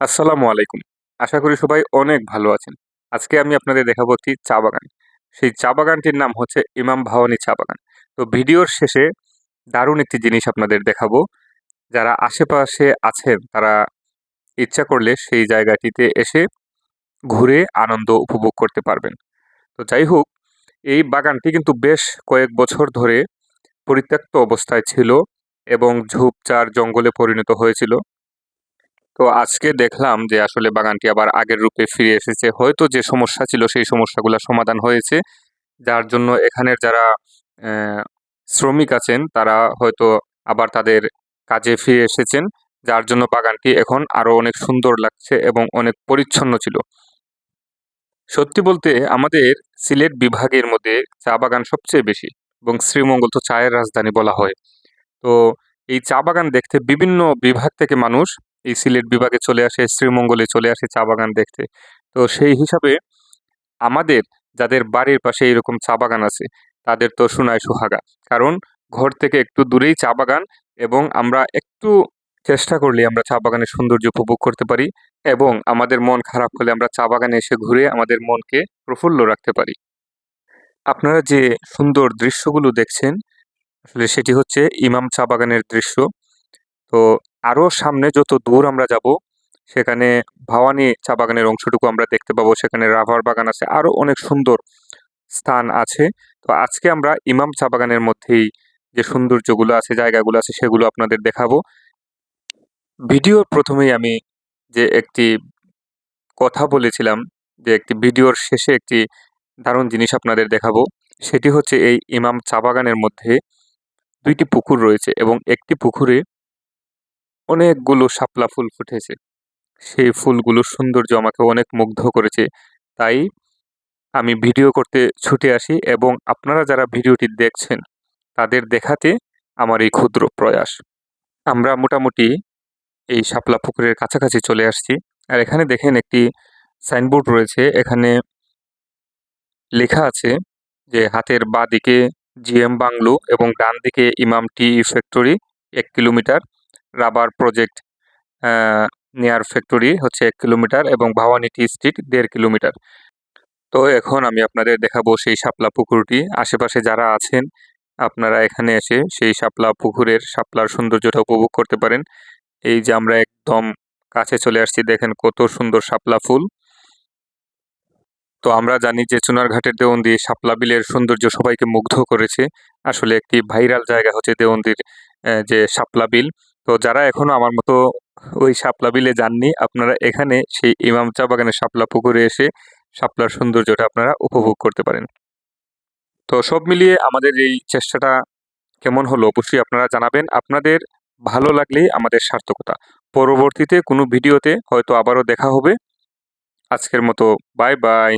আসসালামু আলাইকুম। আশা করি সবাই অনেক ভালো আছেন। আজকে আমি আপনাদের দেখাবো একটি চা বাগান। সেই চা বাগানটির নাম হচ্ছে ইমাম ভাওয়ানি চা বাগান। তো ভিডিওর শেষে দারুণ একটি জিনিস আপনাদের দেখাবো। যারা আশেপাশে আছেন, তারা ইচ্ছা করলে সেই জায়গাটিতে এসে ঘুরে আনন্দ উপভোগ করতে পারবেন। তো যাই হোক, এই বাগানটি কিন্তু বেশ কয়েক বছর ধরে পরিত্যক্ত অবস্থায় ছিল এবং ঝোপঝাড় জঙ্গলে পরিণত হয়েছিল। তো আজকে দেখলাম যে আসলে বাগানটি আবার আগের রূপে ফিরে এসেছে। হয়তো যে সমস্যা ছিল সেই সমস্যাগুলো সমাধান হয়েছে। যার জন্য এখানের যারা শ্রমিক আছেন, তারা হয়তো আবার তাদের কাজে ফিরে এসেছেন। যার জন্য বাগানটি এখন আরও অনেক সুন্দর লাগছে এবং অনেক পরিচ্ছন্ন ছিল। সত্যি বলতে আমাদের সিলেট বিভাগের মধ্যে চা বাগান সবচেয়ে বেশি এবং শ্রীমঙ্গল তো চায়ের রাজধানী বলা হয়। তো এই চা বাগান দেখতে বিভিন্ন বিভাগ থেকে মানুষ এই সিলেট বিভাগে চলে আসে, শ্রীমঙ্গলে চলে আসে চা বাগান দেখতে। তো সেই হিসাবে আমাদের যাদের বাড়ির পাশে এরকম চা বাগান আছে, তাদের তো শোনায় সুহাগা। কারণ ঘর থেকে একটু দূরেই চা বাগান এবং আমরা একটু চেষ্টা করলে আমরা চা বাগানের সৌন্দর্য উপভোগ করতে পারি এবং আমাদের মন খারাপ হলে আমরা চা বাগানে এসে ঘুরে আমাদের মনকে প্রফুল্ল রাখতে পারি। আপনারা যে সুন্দর দৃশ্যগুলো দেখছেন, আসলে সেটি হচ্ছে ইমাম চা বাগানের দৃশ্য। তো আরও সামনে যত দূর আমরা যাব, সেখানে ভাওয়ানি চা বাগানের অংশটুকু আমরা দেখতে পাবো। সেখানে রাভার বাগান আছে আরও অনেক সুন্দর স্থান আছে। তো আজকে আমরা ইমাম চা বাগানের মধ্যেই যে সৌন্দর্যগুলো আছে, জায়গাগুলো আছে, সেগুলো আপনাদের দেখাবো। ভিডিওর প্রথমেই আমি যে একটি কথা বলেছিলাম, যে একটি ভিডিওর শেষে একটি দারুণ জিনিস আপনাদের দেখাবো, সেটি হচ্ছে এই ইমাম চা বাগানের মধ্যে দুইটি পুকুর রয়েছে এবং একটি পুকুরে অনেকগুলো শাপলা ফুল ফুটেছে। সেই ফুলগুলোর সৌন্দর্য আমাকে অনেক মুগ্ধ করেছে। তাই আমি ভিডিও করতে ছুটে আসি এবং আপনারা যারা ভিডিওটি দেখছেন, তাদের দেখাতে আমার এই ক্ষুদ্র প্রয়াস। আমরা মোটামুটি এই শাপলা পুকুরের কাছাকাছি চলে আসছি। আর এখানে দেখেন একটি সাইনবোর্ড রয়েছে। এখানে লেখা আছে যে, হাতের বাঁ দিকে জিএম বাংলো এবং ডান দিকে ইমাম টি ফ্যাক্টরি এক kilometre. Rubber project near factory হচ্ছে এক কিলোমিটার এবং ভাওয়ানি টি স্ট্রিট দেড় কিলোমিটার। তো এখন আমি আপনাদের দেখাবো সেই শাপলা পুকুরটি। আশেপাশে যারা আছেন, আপনারা এখানে এসে সেই শাপলা পুকুরের শাপলার সৌন্দর্যটা উপভোগ করতে পারেন। এই যে আমরা একদম কাছে চলে আসছি, দেখেন কত সুন্দর শাপলা ফুল। তো আমরা জানি যে চুনারঘাটের দেওয়ন্দি শাপলা বিলের সৌন্দর্য সবাইকে মুগ্ধ করেছে। আসলে একটি ভাইরাল জায়গা হচ্ছে দেওয়ন্দির যে শাপলা বিল। তো যারা এখনও আমার মতো ওই শাপলা বিলে যাননি, আপনারা এখানে সেই ইমাম চা বাগানের শাপলা পুকুরে এসে শাপলার সৌন্দর্যটা আপনারা উপভোগ করতে পারেন। তো সব মিলিয়ে আমাদের এই চেষ্টাটা কেমন হলো অবশ্যই আপনারা জানাবেন। আপনাদের ভালো লাগলেই আমাদের সার্থকতা। পরবর্তীতে কোনো ভিডিওতে হয়তো আবারও দেখা হবে। আজকের মতো বাই বাই।